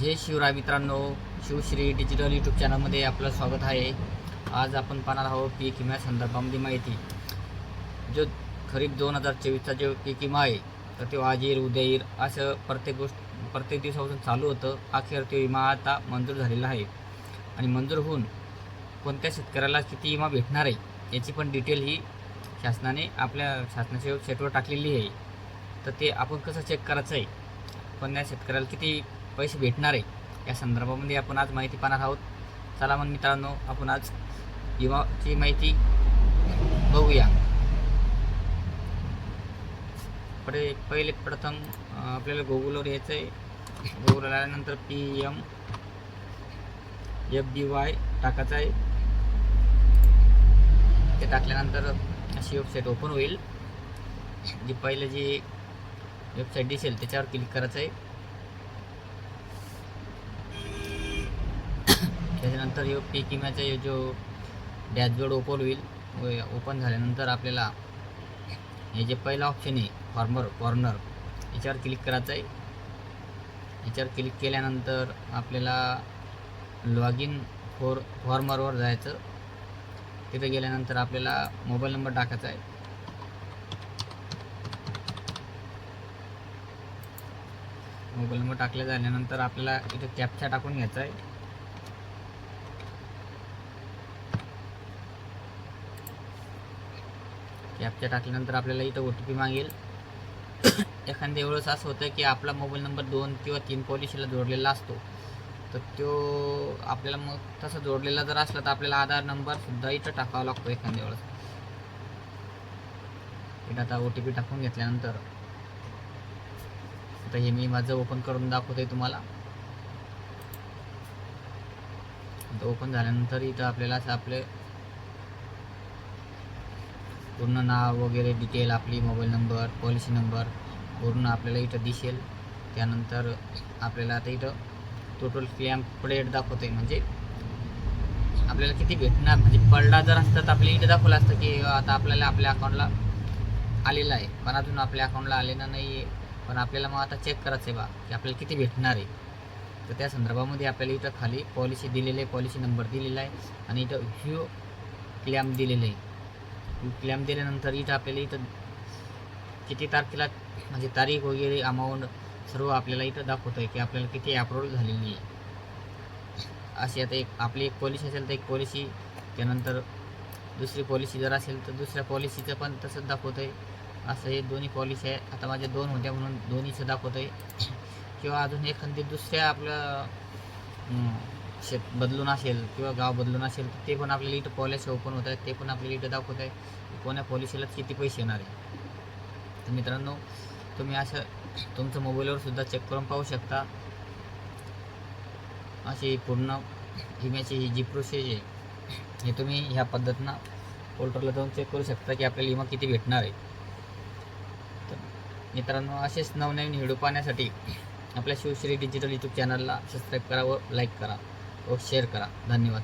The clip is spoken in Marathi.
जय शिवराय मित्रांनो शिवश्री डिजिटल यूट्यूब चॅनलमध्ये आपलं स्वागत आहे. आज आपण पाहणार आहोत पीक विम्या संदर्भामध्ये माहिती. जो खरीप दोन हजार चोवीसचा जो पीक विमा आहे तर तो आज येईल उद्या येईल असं प्रत्येक गोष्ट प्रत्येक दिवसापासून चालू होतं. अखेर तो विमा आता मंजूर झालेला आहे. आणि मंजूर होऊन कोणत्या शेतकऱ्याला किती विमा भेटणार आहे याची पण डिटेल ही शासनाने आपल्या शासनाच्या वेबसाईटवर टाकलेली आहे. तर ते आपण कसं चेक करायचं आहे? पण या शेतकऱ्याला किती पैसे भेटणार आहे. या संदर्भामध्ये आपण आज माहिती पाहणार आहोत. चला मग मित्रांनो आपण आज विमाची माहिती बघूया. पडे पहिले प्रथम आपल्याला गुगलवर यायचं आहे गुगलवर आल्यानंतर P M F D Y टाकायचं आहे. ते टाकल्यानंतर अशी वेबसाईट ओपन होईल. जी पहिले जी वेबसाईट दिसेल त्याच्यावर क्लिक करायचं आहे. त्याच्यानंतर यो पी किम्याचा हे जो डॅशबोर्ड ओपन होईल ओपन झाल्यानंतर आपल्याला हे जे पहिला ऑप्शन आहे फॉर्मर कॉर्नर याच्यावर क्लिक करायचं आहे. याच्यावर क्लिक केल्यानंतर आपल्याला लॉग इन फॉर फॉर्मरवर जायचं. तिथे गेल्यानंतर आपल्याला मोबाईल नंबर टाकायचा आहे. मोबाईल नंबर टाकला झाल्यानंतर आपल्याला इथे कॅपचा टाकून घ्यायचा आहे. कॅपच्या टाकल्यानंतर आपल्याला इथं ओ टी पी मागेल. एखाद्या वेळेस असं होतं की आपला मोबाईल नंबर दोन किंवा तीन पॉलिसीला जोडलेला असतो. तर तो आपल्याला मग तसा जोडलेला जर असला तर आपल्याला आधार नंबरसुद्धा इथं टाकावा लागतो एखाद्या वेळेस. इथं आता ओ टी पी टाकून घेतल्यानंतर. आता हे मी माझं ओपन करून दाखवतोय तुम्हाला. ओपन झाल्यानंतर इथं आपल्याला असं आपले पूर्ण नाव वगैरे डिटेल आपली मोबाईल नंबर पॉलिसी नंबर पूर्ण आपल्याला इथं दिसेल. त्यानंतर आपल्याला आता इथं टोटल क्लॅम प्लेट दाखवते म्हणजे आपल्याला किती भेटणार? म्हणजे पडला जर असतं तर आपल्या इथं दाखवलं असतं की आता आपल्याला आपल्या अकाउंटला आलेला आहे. पण अजून आपल्या अकाउंटला आलेला नाही आहे पण आपल्याला मग आता चेक करायचं आहे बा की आपल्याला किती भेटणार आहे. तर त्या संदर्भामध्ये आपल्याला इथं खाली पॉलिसी दिलेली आहे पॉलिसी नंबर दिलेला आहे. आणि इथं व्ह्यू क्लॅम दिलेलं आहे. क्लॅम दिल्यानंतर इथं आपल्याला इथं किती तारखेला म्हणजे तारीख वगैरे अमाऊंट सर्व आपल्याला इथं दाखवतं आहे की आपल्याला किती अप्रूव्हल झालेली आहे. अशी आता एक आपली एक पॉलिसी असेल तर एक पॉलिसी त्यानंतर दुसरी पॉलिसी जर असेल तर दुसऱ्या पॉलिसीचं पण तसंच दाखवतं आहे असं हे दोन्ही पॉलिसी आहे. आता माझ्या दोन होत्या म्हणून दोन्हीचं दाखवतं आहे किंवा अजून एखादी दुसऱ्या आपलं शेत बदलून असेल किंवा गाव बदलून असेल तर ते पण आपल्याला इथं पॉलिसी ओपन होत आहेत ते पण आपल्याला इथं दाखवत आहे की कोण्या पॉलिसीला किती पैसे येणार आहे तर मित्रांनो तुम्ही असं तुमचं मोबाईलवर सुद्धा चेक करून पाहू शकता. अशी पूर्ण विम्याची ही जी प्रोसेस आहे हे तुम्ही ह्या पद्धतीनं पोर्टलला जाऊन चेक करू शकता की आपल्याला विमा किती भेटणार आहे. तर मित्रांनो असेच नवनवीन व्हिडिओ पाहण्यासाठी आपल्या शिवश्री डिजिटल यूट्यूब चॅनलला सबस्क्राईब करा व लाईक करा. व शेअर करा धन्यवाद